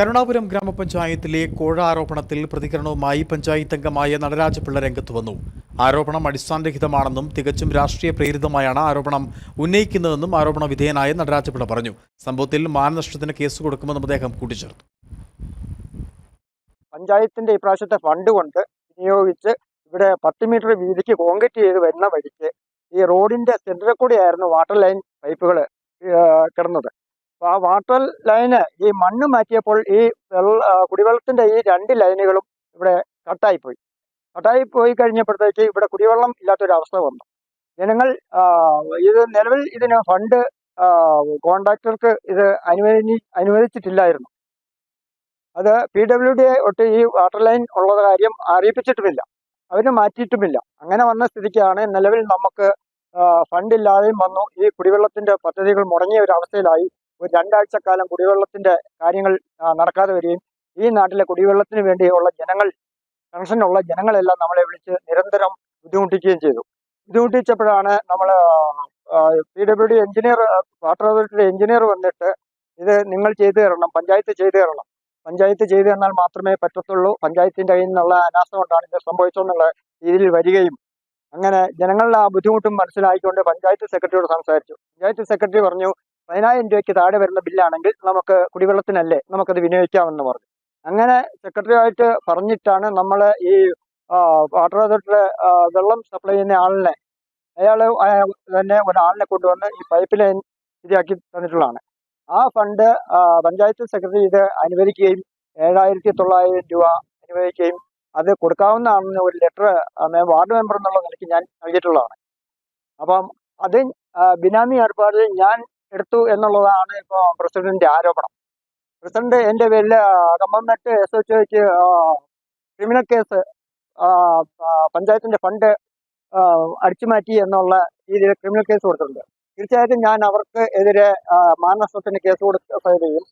കരുണാപുരം ഗ്രാമപഞ്ചായത്തിലെ കോഴ ആരോപണത്തിൽ പ്രതികരണവുമായി പഞ്ചായത്ത് അംഗമായ നടരാജപിള്ള രംഗത്ത് വന്നു. ആരോപണം അടിസ്ഥാനരഹിതമാണെന്നും തികച്ചും രാഷ്ട്രീയ പ്രേരിതമായാണ് ആരോപണം ഉന്നയിക്കുന്നതെന്നും ആരോപണ വിധേയനായ നടരാജപിള്ള പറഞ്ഞു. സംഭവത്തിൽ മാനനഷ്ടത്തിന് കേസ് കൊടുക്കുമെന്നും അദ്ദേഹം കൂട്ടിച്ചേർത്തു. പഞ്ചായത്തിന്റെ ഇപ്രാവശ്യത്തെ ഫണ്ട് കൊണ്ട് വിനിയോഗിച്ച് ഇവിടെ പത്ത് മീറ്റർ വീതിക്ക് കോൺക്രീറ്റ് ചെയ്ത് വരുന്ന വഴിക്ക് ഈ റോഡിന്റെ സെന്ററിൽ കൂടിയായിരുന്നു വാട്ടർ ലൈൻ പൈപ്പുകൾ കിടന്നത്. ആ വാട്ടർ ലൈന് ഈ മണ്ണ് മാറ്റിയപ്പോൾ ഈ വെള്ള ആ, കുടിവെള്ളത്തിന്റെ ഈ രണ്ട് ലൈനുകളും ഇവിടെ കട്ടായിപ്പോയി. കട്ടായി പോയി കഴിഞ്ഞപ്പോഴത്തേക്ക് ഇവിടെ കുടിവെള്ളം ഇല്ലാത്തൊരവസ്ഥ വന്നു. ജനങ്ങൾ ഇത് നിലവിൽ ഇതിന് ഫണ്ട് കോൺട്രാക്ടർക്ക് ഇത് അനുവദി അനുവദിച്ചിട്ടില്ലായിരുന്നു. അത് പി ഡബ്ല്യു ഡി ഒട്ട് ഈ വാട്ടർ ലൈൻ ഉള്ള കാര്യം അറിയിപ്പിച്ചിട്ടുമില്ല. അവർ മാറ്റിയിട്ടുമില്ല. അങ്ങനെ വന്ന സ്ഥിതിക്കാണ് നിലവിൽ നമുക്ക് ഫണ്ടില്ലാതെയും വന്നു. ഈ കുടിവെള്ളത്തിന്റെ പദ്ധതികൾ മുടങ്ങിയ ഒരു അവസ്ഥയിലായി. ഒരു രണ്ടാഴ്ച കാലം കുടിവെള്ളത്തിന്റെ കാര്യങ്ങൾ നടക്കാതെ വരികയും ഈ നാട്ടിലെ കുടിവെള്ളത്തിന് വേണ്ടിയുള്ള ജനങ്ങൾ കണക്ഷനുള്ള ജനങ്ങളെല്ലാം നമ്മളെ വിളിച്ച് നിരന്തരം ബുദ്ധിമുട്ടിക്കുകയും ചെയ്തു. ബുദ്ധിമുട്ടിച്ചപ്പോഴാണ് നമ്മൾ P W D engineer water അതോറിറ്റിയുടെ എഞ്ചിനീയർ വന്നിട്ട് ഇത് നിങ്ങൾ ചെയ്തു തരണം പഞ്ചായത്ത് ചെയ്തു തരണം. പഞ്ചായത്ത് ചെയ്തു തന്നാൽ മാത്രമേ പറ്റത്തുള്ളൂ. പഞ്ചായത്തിന്റെ കയ്യിൽ നിന്നുള്ള അനാസ്ഥ കൊണ്ടാണ് ഇത് സംഭവിച്ചതെന്നുള്ള രീതിയിൽ വരികയും അങ്ങനെ ജനങ്ങളുടെ ആ ബുദ്ധിമുട്ടും മനസ്സിലായിക്കൊണ്ട് പഞ്ചായത്ത് സെക്രട്ടറിയോട് സംസാരിച്ചു. പഞ്ചായത്ത് സെക്രട്ടറി പറഞ്ഞു പതിനായിരം രൂപയ്ക്ക് താഴെ വരുന്ന ബില്ലാണെങ്കിൽ നമുക്ക് കുടിവെള്ളത്തിനല്ലേ നമുക്കത് വിനിയോഗിക്കാമെന്ന് പറഞ്ഞു. അങ്ങനെ സെക്രട്ടറി ആയിട്ട് പറഞ്ഞിട്ടാണ് നമ്മൾ ഈ വാട്ടർ അതോറിറ്റിയുടെ വെള്ളം സപ്ലൈ ചെയ്യുന്ന ആളിനെ അയാൾ തന്നെ ഒരാളിനെ കൊണ്ടുവന്ന് ഈ പൈപ്പ് ലൈൻ ശരിയാക്കി തന്നിട്ടുള്ളതാണ്. ആ ഫണ്ട് പഞ്ചായത്ത് സെക്രട്ടറി ഇത് അനുവദിക്കുകയും ഏഴായിരത്തി തൊള്ളായിരം രൂപ അനുവദിക്കുകയും അത് കൊടുക്കാവുന്നതാണെന്ന് ഒരു ലെറ്റർ വാർഡ് മെമ്പർ എന്നുള്ള നിലയ്ക്ക് ഞാൻ നൽകിയിട്ടുള്ളതാണ്. അപ്പം അത് ബിനാമി ഏർപ്പാടിൽ ഞാൻ എടുത്തു എന്നുള്ളതാണ് ഇപ്പോൾ പ്രസിഡന്റിന്റെ ആരോപണം. പ്രസിഡന്റ് എന്റെ പേരിൽ Kambamettu S H O criminal case പഞ്ചായത്തിന്റെ ഫണ്ട് അടിച്ചുമാറ്റി എന്നുള്ള രീതിയിൽ ക്രിമിനൽ കേസ് കൊടുത്തിട്ടുണ്ട്. തീർച്ചയായിട്ടും ഞാൻ അവർക്ക് എതിരെ മാനനഷ്ടത്തിന് കേസ് കൊടുക്കുകയും